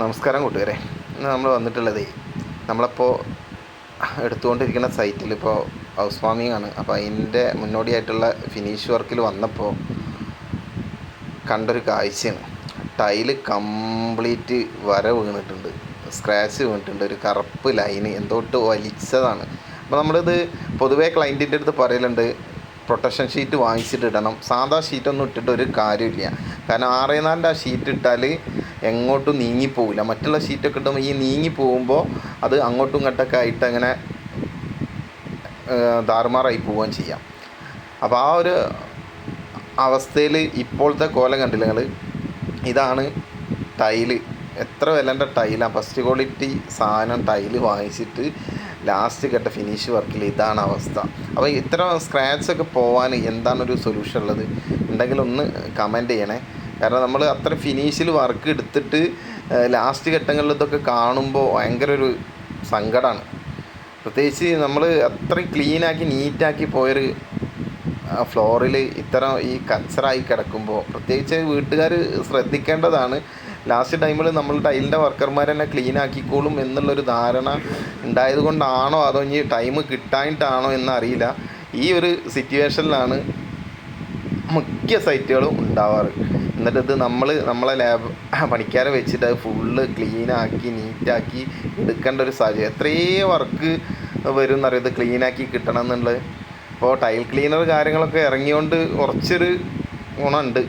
നമസ്കാരം കൂട്ടുകാരെ. ഇന്ന് നമ്മൾ വന്നിട്ടുള്ളത് നമ്മളിപ്പോൾ എടുത്തുകൊണ്ടിരിക്കുന്ന സൈറ്റിൽ ഇപ്പോൾ ഹൗസ് വാമിങ് ആണ്. അപ്പോൾ അതിന്റെ മുന്നോടിയായിട്ടുള്ള ഫിനിഷ് വർക്കിൽ വന്നപ്പോൾ കണ്ടൊരു കാഴ്ചയാണ്. ടൈൽ കംപ്ലീറ്റ് വര വീണിട്ടുണ്ട്. സ്ക്രാച്ച് വീണിട്ടുണ്ട്. ഒരു കറുപ്പ് ലൈന് എന്തോട്ട് വലിച്ചതാണ്. അപ്പോൾ നമ്മളിത് പൊതുവേ ക്ലൈന്റിന്റെ അടുത്ത് പറയലുണ്ട്. പ്രൊട്ടക്ഷൻ ഷീറ്റ് വാങ്ങിച്ചിട്ട് ഇടണം സാധാ ഷീറ്റൊന്നും ഇട്ടിട്ട് ഒരു കാര്യമില്ല. കാരണം ആറേ നാലിന്റെ ആ ഷീറ്റ് ഇട്ടാൽ എങ്ങോട്ടും നീങ്ങിപ്പോവില്ല മറ്റുള്ള ഷീറ്റൊക്കെ ഇടുമ്പോൾ ഈ നീങ്ങി പോകുമ്പോൾ അത് അങ്ങോട്ടും ഇങ്ങോട്ടൊക്കെ ആയിട്ട് അങ്ങനെ ധാർമാറായി പോവുകയും ചെയ്യാം. അപ്പോൾ ആ ഒരു അവസ്ഥയിൽ ഇപ്പോഴത്തെ കോലം കണ്ടില്ല നിങ്ങൾ ഇതാണ് ടൈൽ. എത്ര വിലന്റെ ടൈലാണ് ഫസ്റ്റ് ക്വാളിറ്റി സാധനം ടൈൽ വാങ്ങിച്ചിട്ട് ലാസ്റ്റ് കേട്ട ഫിനിഷ് വർക്കിൽ ഇതാണ് അവസ്ഥ. അപ്പോൾ ഇത്ര സ്ക്രാച്ചൊക്കെ പോകാൻ എന്താണൊരു സൊല്യൂഷൻ ഉള്ളത്? ഉണ്ടെങ്കിൽ ഒന്ന് കമന്റ് ചെയ്യണേ. കാരണം നമ്മൾ അത്ര ഫിനിഷിൽ വർക്ക് എടുത്തിട്ട് ലാസ്റ്റ് ഘട്ടങ്ങളിൽ ഇതൊക്കെ കാണുമ്പോൾ ഭയങ്കര ഒരു സങ്കടമാണ് പ്രത്യേകിച്ച് നമ്മൾ അത്രയും ക്ലീനാക്കി നീറ്റാക്കി പോയൊരു ഫ്ലോറിൽ ഇത്തരം ഈ കച്ചറായി കിടക്കുമ്പോൾ പ്രത്യേകിച്ച് വീട്ടുകാർ ശ്രദ്ധിക്കേണ്ടതാണ്. ലാസ്റ്റ് ടൈമിൽ നമ്മൾ ടൈലിന്റെ വർക്കർമാർ തന്നെ ക്ലീൻ ആക്കിക്കോളും എന്നുള്ളൊരു ധാരണ ഉണ്ടായത് കൊണ്ടാണോ അതോ ഇനി ടൈം കിട്ടാനിട്ടാണോ എന്നറിയില്ല. ഈ ഒരു സിറ്റുവേഷനിലാണ് മിക്ക സൈറ്റുകളും ഉണ്ടാവാറ്. എന്നിട്ട് ഇത് നമ്മൾ നമ്മളെ ലാബ് പണിക്കാരെ വെച്ചിട്ട് അത് ഫുള്ള് ക്ലീനാക്കി നീറ്റാക്കി എടുക്കേണ്ട ഒരു സാഹചര്യം. എത്രയേ വർക്ക് വരും എന്നറിയത് ക്ലീനാക്കി കിട്ടണം എന്നുള്ളത്. അപ്പോൾ ടൈൽ ക്ലീനർ കാര്യങ്ങളൊക്കെ ഇറങ്ങിയോണ്ട് കുറച്ചൊരു ഗുണമുണ്ട്.